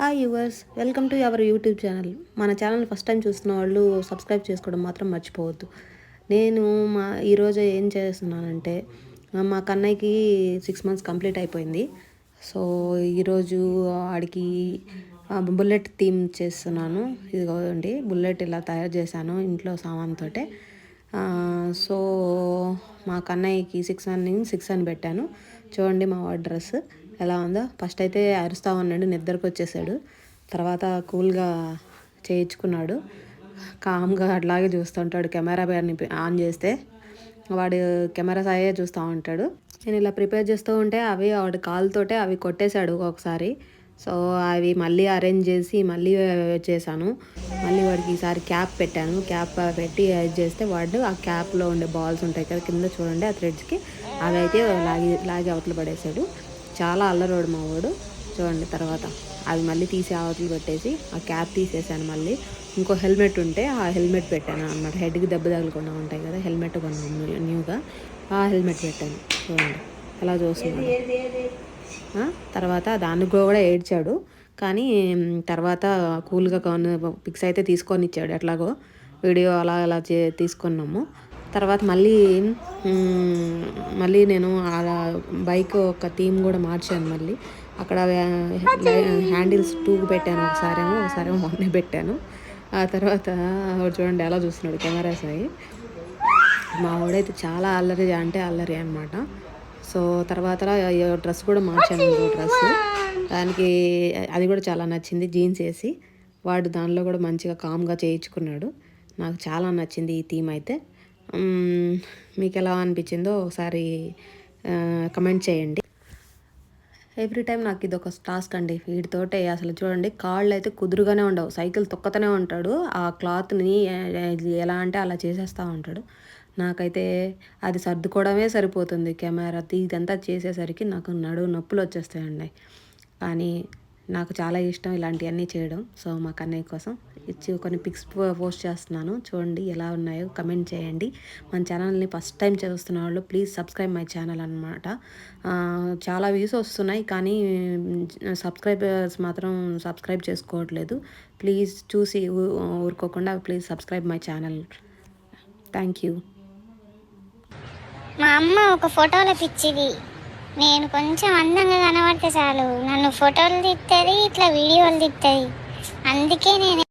Hi viewers welcome to our YouTube channel మన channel first time చూస్తున్న వాళ్ళు subscribe చేసుకోవడం మాత్రం మర్చిపోవద్దు. నేను మా ఈరోజు ఏం చేస్తున్నానంటే మా కన్నయ్యకి సిక్స్ మంత్స్ కంప్లీట్ అయిపోయింది. సో ఈరోజు ఆడికి బుల్లెట్ థీమ్ చేస్తున్నాను. ఇదిగోండి బుల్లెట్ ఇలా తయారు చేశాను ఇంట్లో సామాన్తోటే. సో మా కన్నయ్యకి సిక్స్ అని సిక్స్ అని పెట్టాను. చూడండి మా వాడి డ్రెస్ ఎలా ఉందో. ఫస్ట్ అయితే అరుస్తా ఉన్నాడు నిద్రకు వచ్చేసాడు. తర్వాత కూల్గా చేయించుకున్నాడు. కామ్గా అట్లాగే చూస్తుంటాడు కెమెరా బ్యాన్ని ఆన్ చేస్తే. వాడు కెమెరా సాయే చూస్తూ ఉంటాడు. నేను ఇలా ప్రిపేర్ చేస్తూ ఉంటే అవి వాడి కాలుతోటే అవి కొట్టేశాడు ఒకసారి. సో అవి మళ్ళీ అరేంజ్ చేసి మళ్ళీ చేశాను. మళ్ళీ వాడికి ఈసారి క్యాప్ పెట్టాను. క్యాప్ పెట్టి చేస్తే వాడు ఆ క్యాప్లో ఉండే బాల్స్ ఉంటాయి కదా కింద చూడండి ఆ థ్రెడ్స్కి అవి అయితే లాగి లాగి అవతలు పడేశాడు. చాలా అల్లరోడు మా వాడు. చూడండి తర్వాత. అవి మళ్ళీ తీసి అవతలు పెట్టేసి ఆ క్యాప్ తీసేసాను మళ్ళీ. ఇంకో హెల్మెట్ ఉంటే ఆ హెల్మెట్ పెట్టాను అన్నమాట. హెడ్కి దెబ్బ తగలకుండా ఉంటాయి కదా హెల్మెట్ కొన్నాను న్యూగా. ఆ హెల్మెట్ పెట్టాను. చూడండి. అలా చూస్తున్నాను తర్వాత దానికి కూడా ఏడ్చాడు. కానీ తర్వాత కూల్గా కొన్ని పిక్స్ అయితే తీసుకొని ఇచ్చాడు. ఎట్లాగో వీడియో అలా అలా చే తీసుకున్నాము. తర్వాత మళ్ళీ మళ్ళీ నేను అలా బైక్ ఒక థీమ్ కూడా మార్చాను మళ్ళీ. అక్కడ హ్యాండిల్స్ టూకు పెట్టాను. ఒకసారేమో ఒకసారేమో వన్ పెట్టాను. ఆ తర్వాత వాడు చూడండి ఎలా చూస్తున్నాడు కెమెరా సాయి మా వాడైతే చాలా అల్లరి అంటే అల్లరి అనమాట సో తర్వాత డ్రెస్ కూడా మార్చాను డ్రెస్. దానికి అది కూడా చాలా నచ్చింది జీన్స్ వేసి. వాడు దానిలో కూడా మంచిగా కామ్గా చేయించుకున్నాడు. నాకు చాలా నచ్చింది ఈ థీమ్ అయితే. మీకు ఎలా అనిపించిందో ఒకసారి కమెంట్ చేయండి. ఎవ్రీ టైం నాకు ఇది ఒక టాస్క్ అండి. వీటితోటే అసలు చూడండి కాళ్ళు అయితే కుదురుగానే ఉండవు. సైకిల్ తొక్కతనే ఉంటాడు. ఆ క్లాత్ని ఎలా అంటే అలా చేసేస్తూ ఉంటాడు. నాకైతే అది సర్దుకోవడమే సరిపోతుంది కెమెరా ఇదంతా చేసేసరికి నాకు నడు నొప్పులు వచ్చేస్తాయండి. కానీ నాకు చాలా ఇష్టం ఇలాంటివన్నీ చేయడం. సో మా కన్నయ్య కోసం ఇచ్చి కొన్ని పిక్స్ పోస్ట్ చేస్తున్నాను. చూడండి ఎలా ఉన్నాయో కమెంట్ చేయండి. మన ఛానల్ని ఫస్ట్ టైం చూస్తున్న వాళ్ళు ప్లీజ్ సబ్స్క్రైబ్ మై ఛానల్ అనమాట చాలా వ్యూస్ వస్తున్నాయి కానీ సబ్స్క్రైబర్స్ మాత్రం సబ్స్క్రైబ్ చేసుకోవట్లేదు. ప్లీజ్ చూసి ఊ- ఊరుకోకుండా please subscribe my channel. Thank you. మా అమ్మ ఒక ఫోటోలో పిచ్చిది. నేను కొంచెం అందంగా కనబడితే చాలు. నన్ను ఫోటోలు తీస్తుంది ఇట్లా వీడియోలు తీస్తుంది అందుకే నేను